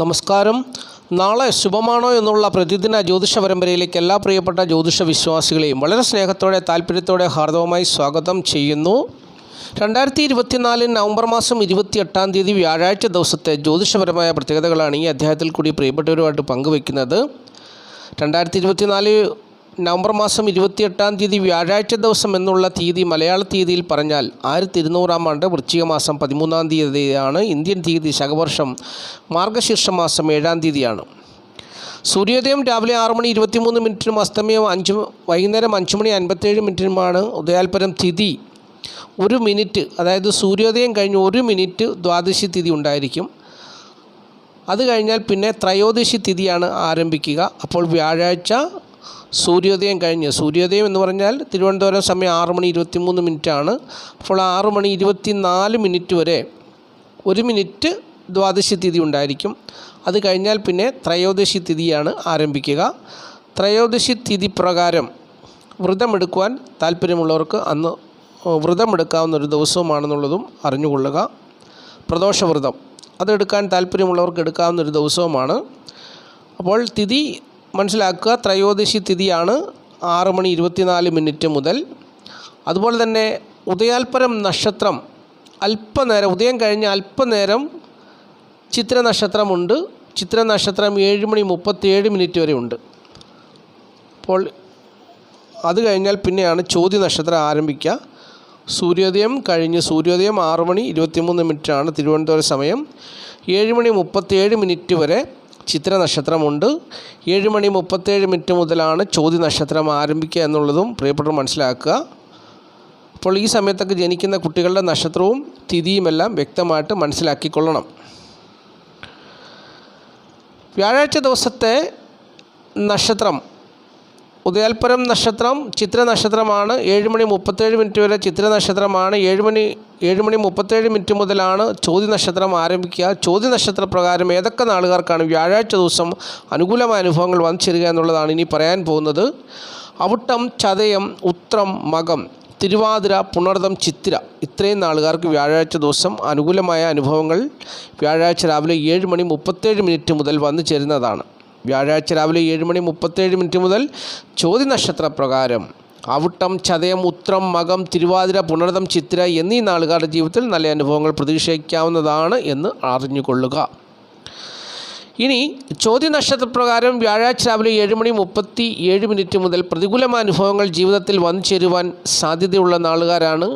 നമസ്കാരം. നാളെ ശുഭമാണോ എന്നുള്ള പ്രതിദിന ജ്യോതിഷ പരമ്പരയിലേക്ക് എല്ലാ പ്രിയപ്പെട്ട ജ്യോതിഷ വിശ്വാസികളെയും വളരെ സ്നേഹത്തോടെ താല്പര്യത്തോടെ ഹാർദവമായി സ്വാഗതം ചെയ്യുന്നു. രണ്ടായിരത്തി ഇരുപത്തിനാല് നവംബർ മാസം ഇരുപത്തിയെട്ടാം തീയതി വ്യാഴാഴ്ച ദിവസത്തെ ജ്യോതിഷപരമായ പ്രത്യേകതകളാണ് ഈ അധ്യായത്തിൽ കൂടി പ്രിയപ്പെട്ടവരുമായിട്ട് പങ്കുവയ്ക്കുന്നത് രണ്ടായിരത്തി ഇരുപത്തിനാല് നവംബർ മാസം ഇരുപത്തിയെട്ടാം തീയതി വ്യാഴാഴ്ച ദിവസം എന്നുള്ള തീയതി മലയാള തീയതിയിൽ പറഞ്ഞാൽ ആയിരത്തി ഇരുന്നൂറാം ആണ്ട് വൃശ്ചിക മാസം പതിമൂന്നാം തീയതിയാണ് ഇന്ത്യൻ തീയതി ശകവർഷം മാർഗശീർഷ മാസം ഏഴാം തീയതിയാണ്. സൂര്യോദയം രാവിലെ ആറ് മണി ഇരുപത്തിമൂന്ന് മിനിറ്റിനും അസ്തമയം അഞ്ച് വൈകുന്നേരം അഞ്ച് മണി അൻപത്തേഴ് മിനിറ്റിനുമാണ് ഉദയാൽപരം തിഥി. ഒരു മിനിറ്റ് അതായത് സൂര്യോദയം കഴിഞ്ഞ് ഒരു മിനിറ്റ് ദ്വാദശി തിഥി ഉണ്ടായിരിക്കും. അത് കഴിഞ്ഞാൽ പിന്നെ ത്രയോദശി തിഥിയാണ് ആരംഭിക്കുക. അപ്പോൾ വ്യാഴാഴ്ച സൂര്യോദയം കഴിഞ്ഞ് സൂര്യോദയം എന്ന് പറഞ്ഞാൽ തിരുവനന്തപുരം സമയം ആറ് മണി ഇരുപത്തിമൂന്ന് മിനിറ്റാണ്. അപ്പോൾ ആറ് മണി ഇരുപത്തി നാല് മിനിറ്റ് വരെ ഒരു മിനിറ്റ് ദ്വാദശി തിഥി ഉണ്ടായിരിക്കും. അത് കഴിഞ്ഞാൽ പിന്നെ ത്രയോദശി തിഥിയാണ് ആരംഭിക്കുക. ത്രയോദശി തിഥി പ്രകാരം വ്രതമെടുക്കുവാൻ താല്പര്യമുള്ളവർക്ക് അന്ന് വ്രതമെടുക്കാവുന്ന ഒരു ദിവസവുമാണെന്നുള്ളതും അറിഞ്ഞുകൊള്ളുക. പ്രദോഷവ്രതം. അതെടുക്കാൻ താല്പര്യമുള്ളവർക്ക് എടുക്കാവുന്ന ഒരു ദിവസവുമാണ്. അപ്പോൾ തിഥി മനസ്സിലാക്കുക. ത്രയോദശി തിഥിയാണ് ആറ് മണി ഇരുപത്തിനാല് മിനിറ്റ് മുതൽ. അതുപോലെ തന്നെ ഉദയാൽപരം നക്ഷത്രം അല്പനേരം ഉദയം കഴിഞ്ഞ് അല്പനേരം ചിത്ര നക്ഷത്രമുണ്ട് ചിത്ര നക്ഷത്രം ഏഴ് മണി മുപ്പത്തിയേഴ് മിനിറ്റ് വരെ ഉണ്ട്. അപ്പോൾ അത് കഴിഞ്ഞാൽ പിന്നെയാണ് ചോദ്യ നക്ഷത്രം ആരംഭിക്കുക. സൂര്യോദയം കഴിഞ്ഞ് സൂര്യോദയം ആറ് മണി ഇരുപത്തിമൂന്ന് മിനിറ്റാണ് തിരുവനന്തപുരം സമയം. ഏഴ് മണി മുപ്പത്തിയേഴ് മിനിറ്റ് വരെ ചിത്ര നക്ഷത്രമുണ്ട് ഏഴ് മണി മുപ്പത്തേഴ് മിനിറ്റ് മുതലാണ് ചോതി നക്ഷത്രം ആരംഭിക്കുക എന്നുള്ളതും പ്രിയപ്പെട്ടവർ മനസ്സിലാക്കുക. അപ്പോൾ ഈ സമയത്തൊക്കെ ജനിക്കുന്ന കുട്ടികളുടെ നക്ഷത്രവും തിഥിയുമെല്ലാം വ്യക്തമായിട്ട് മനസ്സിലാക്കിക്കൊള്ളണം. വ്യാഴാഴ്ച ദിവസത്തെ നക്ഷത്രം ഉദയാൽപരം നക്ഷത്രം ചിത്ര നക്ഷത്രമാണ് ഏഴ് മണി മുപ്പത്തേഴ് മിനിറ്റ് വരെ ചിത്ര നക്ഷത്രമാണ് ഏഴ് മണി ഏഴ് മണി മുപ്പത്തേഴ് മിനിറ്റ് മുതലാണ് ചോദ്യ നക്ഷത്രം ആരംഭിക്കുക. ചോദ്യ നക്ഷത്ര പ്രകാരം ഏതൊക്കെ നാളുകാർക്കാണ് വ്യാഴാഴ്ച ദിവസം അനുകൂലമായ അനുഭവങ്ങൾ വന്നു ചേരുക എന്നുള്ളതാണ് ഇനി പറയാൻ പോകുന്നത്. അവിട്ടം ചതയം ഉത്രം മകം തിരുവാതിര പുണർദം ചിത്തിര ഇത്രയും നാളുകാർക്ക് വ്യാഴാഴ്ച ദിവസം അനുകൂലമായ അനുഭവങ്ങൾ വ്യാഴാഴ്ച രാവിലെ ഏഴ് മണി മുപ്പത്തേഴ് മിനിറ്റ് മുതൽ വന്നു ചേരുന്നതാണ് വ്യാഴാഴ്ച രാവിലെ ഏഴ് മണി മുപ്പത്തേഴ് മിനിറ്റ് മുതൽ ചോദ്യ നക്ഷത്ര പ്രകാരം അവിട്ടം ചതയം ഉത്രം മകം തിരുവാതിര പുണർതം ചിത്ര എന്നീ നാളുകാരുടെ ജീവിതത്തിൽ നല്ല അനുഭവങ്ങൾ പ്രതീക്ഷിക്കാവുന്നതാണ് എന്ന് അറിഞ്ഞുകൊള്ളുക. ഇനി ചോദ്യ നക്ഷത്രപ്രകാരം വ്യാഴാഴ്ച രാവിലെ ഏഴ് മണി മുപ്പത്തി ഏഴ് മിനിറ്റ് മുതൽ പ്രതികൂലമായ അനുഭവങ്ങൾ ജീവിതത്തിൽ വന്നു ചേരുവാൻ സാധ്യതയുള്ള നാളുകാരാണ്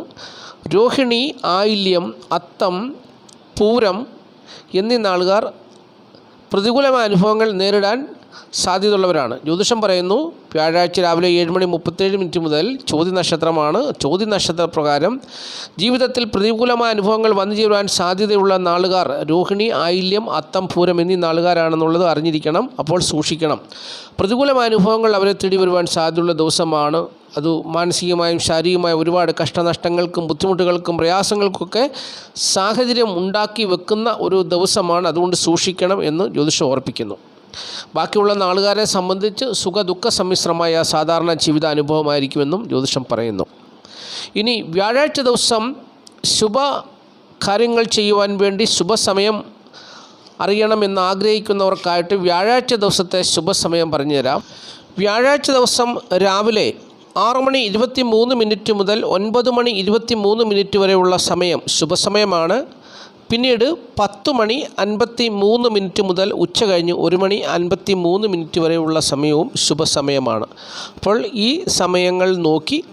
രോഹിണി ആയില്യം അത്തം പൂരം എന്നീ നാളുകാർ പ്രതികൂലമായ അനുഭവങ്ങൾ നേരിടാൻ സാധ്യതയുള്ളവരാണ്. ജ്യോതിഷം പറയുന്നു വ്യാഴാഴ്ച രാവിലെ ഏഴ് മണി മുപ്പത്തേഴ് മിനിറ്റ് മുതൽ ചോദ്യ നക്ഷത്രമാണ് ചോദ്യ നക്ഷത്ര പ്രകാരം ജീവിതത്തിൽ പ്രതികൂലമായ അനുഭവങ്ങൾ വന്നു ചേരുവാൻ സാധ്യതയുള്ള നാളുകാർ രോഹിണി ആയില്യം അത്തം പൂരം എന്നീ നാളുകാരാണെന്നുള്ളത് അറിഞ്ഞിരിക്കണം അപ്പോൾ സൂക്ഷിക്കണം. പ്രതികൂലമായ അനുഭവങ്ങൾ അവരെ തേടി വരുവാൻ സാധ്യതയുള്ള ദിവസമാണ് അത് മാനസികമായും ശാരീരികമായും ഒരുപാട് കഷ്ടനഷ്ടങ്ങൾക്കും ബുദ്ധിമുട്ടുകൾക്കും പ്രയാസങ്ങൾക്കൊക്കെ സാഹചര്യം ഉണ്ടാക്കി വെക്കുന്ന ഒരു ദിവസമാണ് അതുകൊണ്ട് സൂക്ഷിക്കണം എന്ന് ജ്യോതിഷം ഓർപ്പിക്കുന്നു ബാക്കിയുള്ള നാളുകാരെ സംബന്ധിച്ച് സുഖ ദുഃഖ സമ്മിശ്രമായ സാധാരണ ജീവിതാനുഭവമായിരിക്കുമെന്നും ജ്യോതിഷം പറയുന്നു. ഇനി വ്യാഴാഴ്ച ദിവസം ശുഭ കാര്യങ്ങൾ ചെയ്യുവാൻ വേണ്ടി ശുഭസമയം അറിയണമെന്ന് ആഗ്രഹിക്കുന്നവർക്കായിട്ട് വ്യാഴാഴ്ച ദിവസത്തെ ശുഭസമയം പറഞ്ഞുതരാം. വ്യാഴാഴ്ച ദിവസം രാവിലെ ആറ് മണി ഇരുപത്തി മൂന്ന് മിനിറ്റ് മുതൽ ഒൻപത് മണി ഇരുപത്തി മൂന്ന് മിനിറ്റ് വരെയുള്ള സമയം ശുഭസമയമാണ്. പിന്നീട് പത്ത് മണി അൻപത്തി മൂന്ന് മിനിറ്റ് മുതൽ ഉച്ച കഴിഞ്ഞ് ഒരു മണി അൻപത്തി മൂന്ന് മിനിറ്റ് വരെയുള്ള സമയവും ശുഭസമയമാണ്. അപ്പോൾ ഈ സമയങ്ങൾ നോക്കി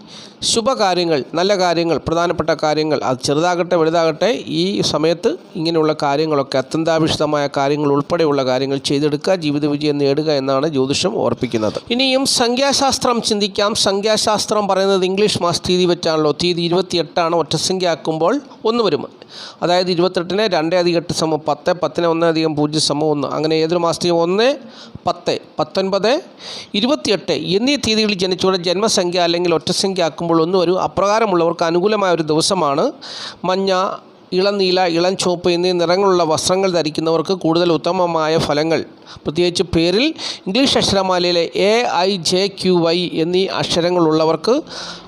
ശുഭകാര്യങ്ങൾ നല്ല കാര്യങ്ങൾ പ്രധാനപ്പെട്ട കാര്യങ്ങൾ അത് ചെറുതാകട്ടെ വലുതാകട്ടെ ഈ സമയത്ത് ഇങ്ങനെയുള്ള കാര്യങ്ങളൊക്കെ അത്യന്താപേക്ഷിതമായ കാര്യങ്ങൾ ഉൾപ്പെടെയുള്ള കാര്യങ്ങൾ ചെയ്തെടുക്കുക ജീവിത വിജയം നേടുക എന്നാണ് ജ്യോതിഷം ഓർപ്പിക്കുന്നത്. ഇനിയും സംഖ്യാശാസ്ത്രം ചിന്തിക്കാം. സംഖ്യാശാസ്ത്രം പറയുന്നത് ഇംഗ്ലീഷ് മാസ തീയതി വെച്ചാണല്ലോ. തീയതി ഇരുപത്തിയെട്ടാണ്. ഒറ്റസംഖ്യ ആക്കുമ്പോൾ ഒന്ന് വരും. അതായത് ഇരുപത്തെട്ടിന് രണ്ടേ അധികം എട്ട് സമം പത്ത് പത്തിന് ഒന്ന് അധികം പൂജ്യം സമം ഒന്ന്. അങ്ങനെ ഏതൊരു മാസത്തെയും ഒന്ന് പത്ത് പത്തൊൻപത് ഇരുപത്തിയെട്ട് എന്നീ തീയതികളിൽ ജനിച്ചവരുടെ ജന്മസംഖ്യ അല്ലെങ്കിൽ ഒറ്റസംഖ്യ ആക്കുമ്പോൾ ഒന്ന് വരും അപ്രകാരമുള്ളവർക്ക് അനുകൂലമായ ഒരു ദിവസമാണ്. മഞ്ഞ ഇളനീല ഇളം ചുവപ്പ് എന്നീ നിറങ്ങളുള്ള വസ്ത്രങ്ങൾ ധരിക്കുന്നവർക്ക് കൂടുതൽ ഉത്തമമായ ഫലങ്ങൾ. പ്രത്യേകിച്ച് പേരിൽ English അക്ഷരമാലയിലെ A I J Q Y എന്നീ അക്ഷരങ്ങളുള്ളവർക്ക്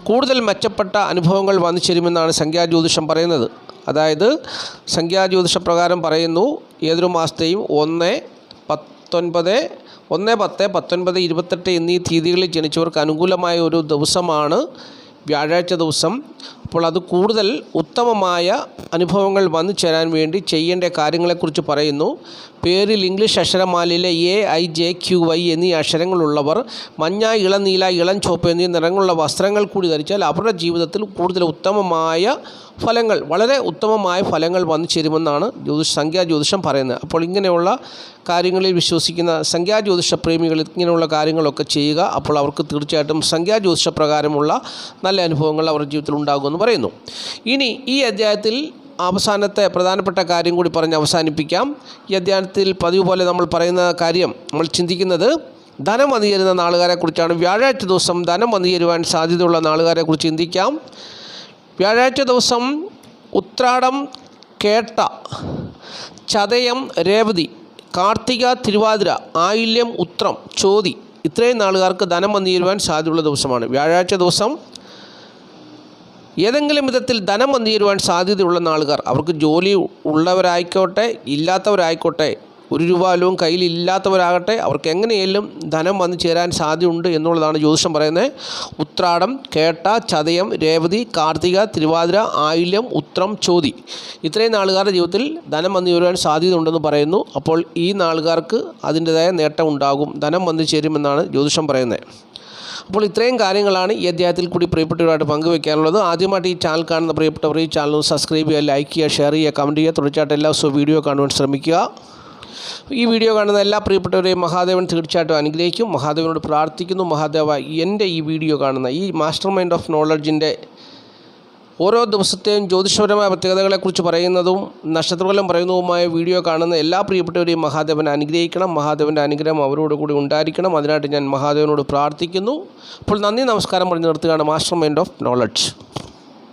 കൂടുതൽ മെച്ചപ്പെട്ട അനുഭവങ്ങൾ വന്നു ചേരുമെന്നാണ് സംഖ്യാജ്യോതിഷം പറയുന്നത്. അതായത് സംഖ്യാജ്യോതിഷ പ്രകാരം പറയുന്നു ഏതൊരു മാസത്തെയും ഒന്ന് പത്തൊൻപത് ഒന്ന് പത്ത് പത്തൊൻപത് ഇരുപത്തെട്ട് എന്നീ തീയതികളിൽ ജനിച്ചവർക്ക് അനുകൂലമായ ഒരു ദിവസമാണ്. വ്യാഴാഴ്ച ദിവസം അപ്പോൾ അത് കൂടുതൽ ഉത്തമമായ അനുഭവങ്ങൾ വന്നു ചേരാൻ വേണ്ടി ചെയ്യേണ്ട കാര്യങ്ങളെക്കുറിച്ച് പറയുന്നു. പേരിൽ English അക്ഷരമാലയിലെ A I J Q Y എന്നീ അക്ഷരങ്ങളുള്ളവർ മഞ്ഞ ഇളനീല ഇളം ചുവപ്പ് എന്നീ നിറങ്ങളുള്ള വസ്ത്രങ്ങൾ കൂടി ധരിച്ചാൽ അവരുടെ ജീവിതത്തിൽ കൂടുതൽ ഉത്തമമായ ഫലങ്ങൾ വളരെ ഉത്തമമായ ഫലങ്ങൾ വന്നു ചേരുമെന്നാണ് ജ്യോതിഷ സംഖ്യാ ജ്യോതിഷം പറയുന്നത്. അപ്പോൾ ഇങ്ങനെയുള്ള കാര്യങ്ങളിൽ വിശ്വസിക്കുന്ന സംഖ്യാ ജ്യോതിഷ പ്രേമികൾ ഇങ്ങനെയുള്ള കാര്യങ്ങളൊക്കെ ചെയ്യുക അപ്പോൾ അവർക്ക് തീർച്ചയായിട്ടും സംഖ്യാ ജ്യോതിഷ പ്രകാരമുള്ള നല്ല അനുഭവങ്ങൾ അവരുടെ ജീവിതത്തിൽ ഉണ്ടാകുമെന്ന് പറയുന്നു. ഇനി ഈ അധ്യായത്തിൽ അവസാനത്തെ പ്രധാനപ്പെട്ട കാര്യം കൂടി പറഞ്ഞ് അവസാനിപ്പിക്കാം. ഈ അധ്യായത്തിൽ പതിവ് പോലെ നമ്മൾ പറയുന്ന കാര്യം നമ്മൾ ചിന്തിക്കുന്നത് ധനം വന്നു ചേരുന്ന നാളുകാരെക്കുറിച്ചാണ്. വ്യാഴാഴ്ച ദിവസം ധനം വന്നു ചേരുവാൻ സാധ്യതയുള്ള നാളുകാരെക്കുറിച്ച് ചിന്തിക്കാം. വ്യാഴാഴ്ച ദിവസം ഉത്രാടം കേട്ട ചതയം രേവതി കാർത്തിക തിരുവാതിര ആയില്യം ഉത്രം ചോതി ഇത്രയും നാളുകാർക്ക് ധനം വന്നു ചേരുവാൻ സാധ്യതയുള്ള ദിവസമാണ്. വ്യാഴാഴ്ച ദിവസം ഏതെങ്കിലും വിധത്തിൽ ധനം വന്നു ചേരുവാൻ സാധ്യതയുള്ള നാളുകാർ അവർക്ക് ജോലി ഉള്ളവരായിക്കോട്ടെ ഇല്ലാത്തവരായിക്കോട്ടെ ഒരു രൂപ പോലും കയ്യിലില്ലാത്തവരാകട്ടെ അവർക്ക് എങ്ങനെയെങ്കിലും ധനം വന്നു ചേരാൻ സാധ്യതയുണ്ട് എന്നുള്ളതാണ് ജ്യോതിഷം പറയുന്നത്. ഉത്രാടം കേട്ട ചതയം രേവതി കാർത്തിക തിരുവാതിര ആയില്യം ഉത്രം ചോതി. ഇത്രയും നാളുകാരുടെ ജീവിതത്തിൽ ധനം വന്നു ചേരുവാൻ സാധ്യതയുണ്ടെന്ന് പറയുന്നു. അപ്പോൾ ഈ നാളുകാർക്ക് അതിന്റെതായ നേട്ടം ഉണ്ടാകും. ധനം വന്നു ചേരുമെന്നാണ് ജ്യോതിഷം പറയുന്നത്. അപ്പോൾ ഇത്രയും കാര്യങ്ങളാണ് ഈ അധ്യായത്തിൽ കൂടി പ്രിയപ്പെട്ടവരുമായിട്ട് പങ്കുവയ്ക്കാനുള്ളത് ആദ്യമായിട്ട് ഈ ചാനൽ കാണുന്ന പ്രിയപ്പെട്ടവർ ഈ ചാനൽ സബ്സ്ക്രൈബ് ചെയ്യുക ലൈക്ക് ചെയ്യുക ഷെയർ ചെയ്യുക കമന്റ് ചെയ്യുക. തുടർച്ചയായിട്ട് എല്ലാ ദിവസവും വീഡിയോ കാണുവാൻ ശ്രമിക്കുക. ഈ വീഡിയോ കാണുന്ന എല്ലാ പ്രിയപ്പെട്ടവരെയും മഹാദേവൻ തീർച്ചയായിട്ടും അനുഗ്രഹിക്കും. മഹാദേവനോട് പ്രാർത്ഥിക്കുന്നു. മഹാദേവ എന്റെ ഈ വീഡിയോ കാണുന്ന ഈ മാസ്റ്റർ മൈൻഡ് ഓഫ് നോളജിന്റെ ഓരോ ദിവസത്തെയും ജ്യോതിഷപരമായ പ്രത്യേകതകളെക്കുറിച്ച് പറയുന്നതും നക്ഷത്രഫലം പറയുന്നതുമായ വീഡിയോ കാണുന്ന എല്ലാ പ്രിയപ്പെട്ടവരെയും മഹാദേവൻ അനുഗ്രഹിക്കണം. മഹാദേവന്റെ അനുഗ്രഹം അവരോട് കൂടി ഉണ്ടായിരിക്കണം. അതിനായിട്ട് ഞാൻ മഹാദേവനോട് പ്രാർത്ഥിക്കുന്നു. അപ്പോൾ നന്ദി നമസ്കാരം പറഞ്ഞു നിർത്തുകയാണ് മാസ്റ്റർ മൈൻഡ് ഓഫ് നോളജ്.